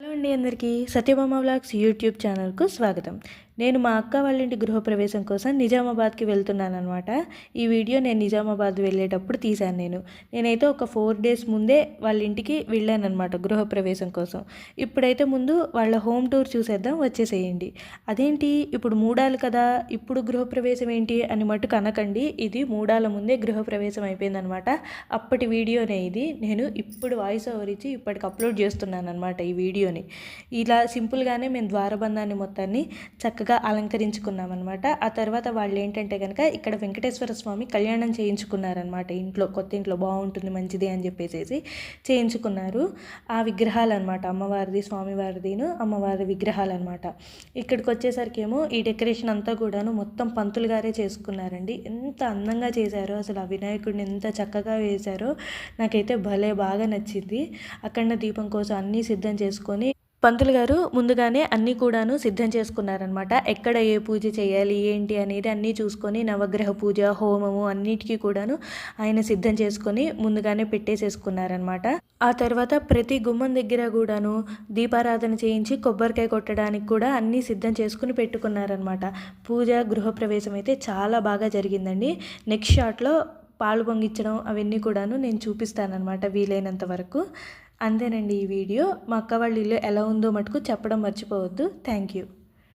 Hello అండి అందరికీ Satyabhama vlogs YouTube ఛానల్కు స్వాగతం. నేను మా అక్క వాళ్ళ ఇంటి గృహప్రవేశం కోసం నిజామాబాద్కి వెళ్తున్నాను అనమాట ఈ వీడియో నేను నిజామాబాద్ వెళ్ళేటప్పుడు తీశాను నేను. నేనైతే ఒక ఫోర్ డేస్ ముందే వాళ్ళ ఇంటికి వెళ్ళానమాట గృహప్రవేశం కోసం. ఇప్పుడైతే ముందు వాళ్ళ హోమ్ టూర్ చూసేద్దాం వచ్చేసేయండి. అదేంటి? ఇప్పుడు మూడాలు కదా. ఇప్పుడు గృహప్రవేశం ఏంటి అని మటుకు అనకండి. ఇది మూడాల ముందే గృహప్రవేశం అయిపోయిందనమాట అప్పటి వీడియోనే ఇది. నేను ఇప్పుడు వాయిస్ ఓవర్ ఇచ్చి ఇప్పటికి అప్లోడ్ చేస్తున్నాను అనమాట ఈ వీడియోని. ఇలా సింపుల్గానే మేము ద్వారబంధాన్ని మొత్తాన్ని చక్కగా అలంకరించుకున్నాం అనమాట ఆ తర్వాత వాళ్ళు ఏంటంటే కనుక ఇక్కడ వెంకటేశ్వర స్వామి కళ్యాణం చేయించుకున్నారనమాట ఇంట్లో కొత్త ఇంట్లో బాగుంటుంది మంచిది అని చెప్పేసి చేయించుకున్నారు. ఆ విగ్రహాలు అనమాట అమ్మవారిది స్వామివారిదిను అమ్మవారి విగ్రహాలు అనమాట ఇక్కడికి వచ్చేసరికి ఏమో ఈ డెకరేషన్ అంతా కూడాను మొత్తం పంతులు గారే చేసుకున్నారండి. ఎంత అందంగా చేశారో అసలు ఆ వినాయకుడిని ఎంత చక్కగా వేశారో నాకైతే భలే బాగా నచ్చింది. అఖండ దీపం కోసం అన్నీ సిద్ధం చేసుకొని పంతులు గారు ముందుగానే అన్నీ కూడాను సిద్ధం చేసుకున్నారనమాట ఎక్కడ ఏ పూజ చేయాలి ఏంటి అనేది అన్నీ చూసుకొని నవగ్రహ పూజ హోమము అన్నిటికీ కూడాను ఆయన సిద్ధం చేసుకొని ముందుగానే పెట్టేసేసుకున్నారనమాట ఆ తర్వాత ప్రతి గుమ్మం దగ్గర కూడాను దీపారాధన చేయించి కొబ్బరికాయ కొట్టడానికి కూడా అన్నీ సిద్ధం చేసుకుని పెట్టుకున్నారనమాట పూజ గృహప్రవేశం అయితే చాలా బాగా జరిగిందండి. నెక్స్ట్ షాట్లో పాలు పొంగించడం అవన్నీ కూడాను నేను చూపిస్తానమాట వీలైనంత వరకు. అంతేనండి ఈ వీడియో మా అక్క వాళ్ళ ఇల్లు ఎలా ఉందో మటుకు చెప్పడం మర్చిపోవద్దు. Thank you